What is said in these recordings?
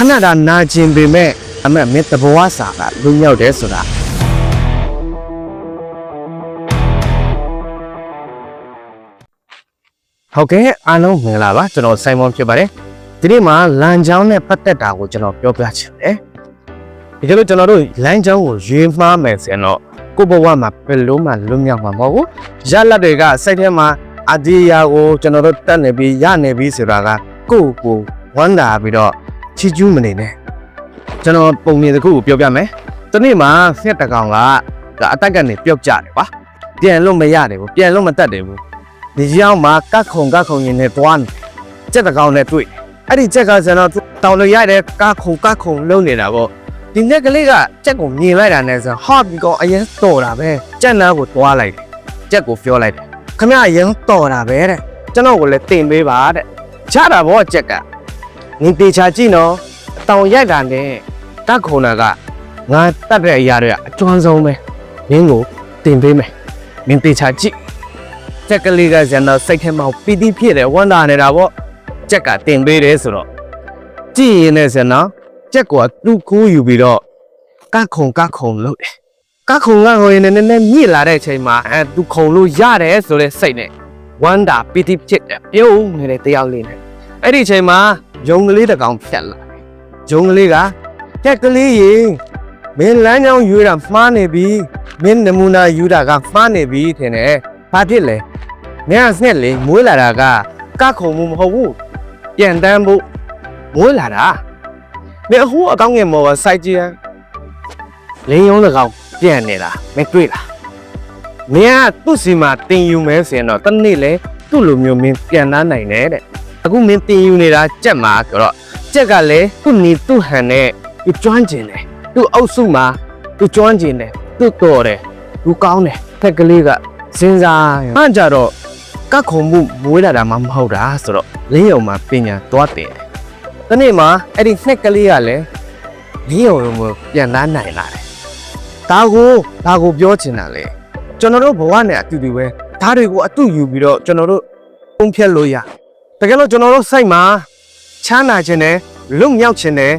ခဏတာနာကျင်ပေမဲ့အမေမင်းတဘဝစာကလွမြောက်တယ်ဆိုတာဟုတ်ကဲ့အားလုံးမင်္ဂလာပါကျွန်တော်ဆိုင်မွန်ဖြစ်ပါတယ်ဒီနေ့မှာလမ်းကြောင်းနဲ့ပတ်သက်တာကိုကျွန်တော်ပြောပြချင်တယ်ဒီကလို့ကျွန်တော်တို့လမ်းကြောင်းကိုရွေးမှားမယ်ဆိုရင်တော့ကိုယ့်ဘဝမှာဘယ်လို့မှလွတ်မြောက်မှာမဟုတ်ဘူးရလက်တွေကစိတ်ထဲမှာအဒီယာကိုကျွန်တော်တို့တက်နေပြီးရနေပြီးဆိုတာကကိုယ့်ကိုယ်ဝမ်းသာပြီးတော့ ချီကျူးမနေနဲ့ကျွန်တော်ပုံမြင်တစ်ခုကိုပြောပြမယ်တနေ့မှာဖက်တကောင်ကအတက်ကနေပြုတ်ကြတယ်ကွာပြန်လို့မရတယ်ဘူးပြန်လို့မတတ်တယ်ဘူးဒီကြောင်မှာကတ်ခုံကတ်ခုံရင်နဲ့တွားနေကြက်တကောင်နဲ့တွေ့အဲ့ဒီကြက်ကကျွန်တော်တောင်လို့ရတဲ့ကတ်ခုံကတ်ခုံလုံးနေတာပေါ့ဒီညက်ကလေးကကြက်ကိုမြင်လိုက်တာနဲ့ဆိုဟာဒီကောင်အရင်တော်တာပဲကြက်နားကိုတွားလိုက်တယ်ကြက်ကိုပြောလိုက်တယ်ခမရအရင်တော်တာပဲတဲ့ကျွန်တော်ကိုလည်းတင်ပေးပါတဲ့ချတာဗောကြက်က နင်တေချာကြည့်နော်အတောင်ရိုက်တာနဲ့ကတ်ခုံတာကငါတတ်တဲ့အရာတွေကအကျွမ်းဆုံးပဲမင်းကိုတင်ပေးမယ်မင်းတေချာကြည့်ကြက်ကလေးကဇန်တော့စိတ်ထဲမှာပီတိဖြစ်တယ်ဝမ်းသာနေတာပေါ့ကြက်ကတင်ပေးတယ်ဆိုတော့ကြည့်ရင်လည်းဇန်နော်ကြက်ကသူ့ခိုးယူပြီးတော့ကခုံကခုံလုပ်တယ်ကခုံကဟိုရင်နည်းနည်းမြင့်လာတဲ့အချိန်မှာအဲသူခုံလို့ရတယ်ဆိုတဲ့စိတ်နဲ့ဝမ်းသာပီတိဖြစ်တယ်ပြုံးနေတဲ့တယောက်လေးနဲ့အဲ့ဒီအချိန်မှာ ယုံကလေးတစ်ကောင်ဖြတ်လာတယ်ယုံကလေးကကြက်ကလေးရေမင်းလမ်းကြောင်းယူတာမှားနေပြီမင်းနမူနာယူတာကမှားနေပြီထင်တယ်ဘာဖြစ်လဲမင်းကစနဲ့လေမွေးလာတာကကခုံမှုမဟုတ်ဘူးပြန်တန်းဖို့မွေးလာတာမင်းအဟိုးအကောင်းငယ်မော်ကစိုက်ကြည့်ရလင်းယုံးတကောင်ပြန်နေတာမင်းတွေ့လားမင်းကသူ့စီမှာတင်ယူမဲဆိုရင်တော့တနေ့လေသူ့လိုမျိုးမင်းပြန်တန်းနိုင်တယ်တဲ့ အခုမင်းတင်ယူနေတာကြက်မှာဆိုတော့ကြက်ကလည်းသူ့နီသူ့ဟန်နဲ့သူကျွမ်းကျင်တယ်သူ့အုပ်စုမှာသူကျွမ်းကျင်တယ်သူ့တော်တယ်သူကောင်းတယ်ထက်ကလေးကစဉ်းစားရင်မှကြတော့ကတ်ခုံမှုမွေးလာတာမှမဟုတ်တာဆိုတော့လင်းယုံမှာပညာသွားတယ်။ဒီနေ့မှာအဲ့ဒီနှစ်ကလေးကလည်းလင်းယုံကိုပြန်လာနိုင်လာတယ်။ဒါကိုဒါကိုပြောချင်တာလေကျွန်တော်တို့ဘဝနဲ့အတူတူပဲဒါတွေကိုအတူယူပြီးတော့ကျွန်တော်တို့ပုံဖြတ်လို့ရ။ တကယ်လို့ကျွန်တော်တို့စိတ်မှာချမ်းသာခြင်းနဲ့လွတ်မြောက်ခြင်းနဲ့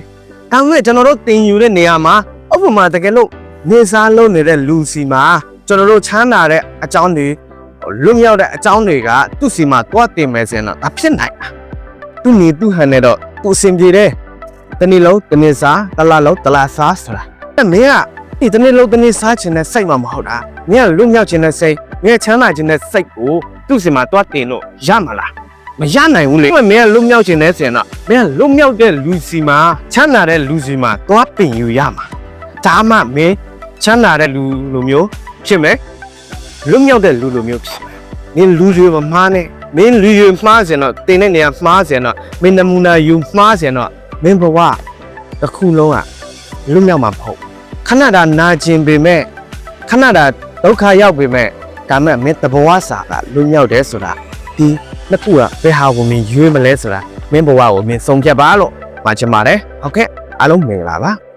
ဒါမဲ့ကျွန်တော်တို့တင်ယူတဲ့နေရာမှာဥပမာတကယ်လို့နေစားလုံးနေတဲ့လူစီမှာကျွန်တော်တို့ချမ်းသာတဲ့အကြောင်းတွေလွတ်မြောက်တဲ့အကြောင်းတွေကသူ့စီမှာတွားတင်မယ်ဆိုရင်တော့ဒါဖြစ်နိုင်တာသူ့နေသူ့ဟန်နဲ့တော့သူ့အဆင်ပြေတယ်တနေ့လုံးတနေ့စားတလားလုံးတလားစားဆိုတာအဲ့မင်းကဒီတနေ့လုံးတနေ့စားခြင်းနဲ့စိတ်မှမဟုတ်တာမင်းကလွတ်မြောက်ခြင်းနဲ့စိတ်မင်းကချမ်းသာခြင်းနဲ့စိတ်ကိုသူ့စီမှာတွားတင်လို့ရမှာလား မရနိုင်ဘူးလေမင်းကလွတ်မြောက်ခြင်းနဲ့ဆိုရင်တော့မင်းကလွတ်မြောက်တဲ့လူစီမှာချမ်းသာတဲ့လူစီမှာတွားပင်ယူရမှာဒါမှမင်းချမ်းသာတဲ့လူလိုမျိုးဖြစ်မယ်လွတ်မြောက်တဲ့လူလိုမျိုးဖြစ်မယ်။မင်းလူတွေမမှားနဲ့။မင်းလူတွေမှားစင်တော့တင်တဲ့နေရာမှားစင်တော့မင်းနမူနာယူမှားစင်တော့မင်းဘဝတစ်ခုလုံးကလွတ်မြောက်မှာမဟုတ်ဘူး။ခဏတာနာကျင်ပေမဲ့ခဏတာဒုက္ခရောက်ပေမဲ့ဒါမဲ့မင်းတဘဝစာကလွတ်မြောက်တယ်ဆိုတာဒီ နှစ်ခုကဘယ်ဟာကိုမင်းရွေးမလဲဆိုတာမင်းဘဝကိုမင်းဆုံးဖြတ်ပါလို့မှာချင်ပါတယ်။ဟုတ်ကဲ့အားလုံးမင်္ဂလာပါ။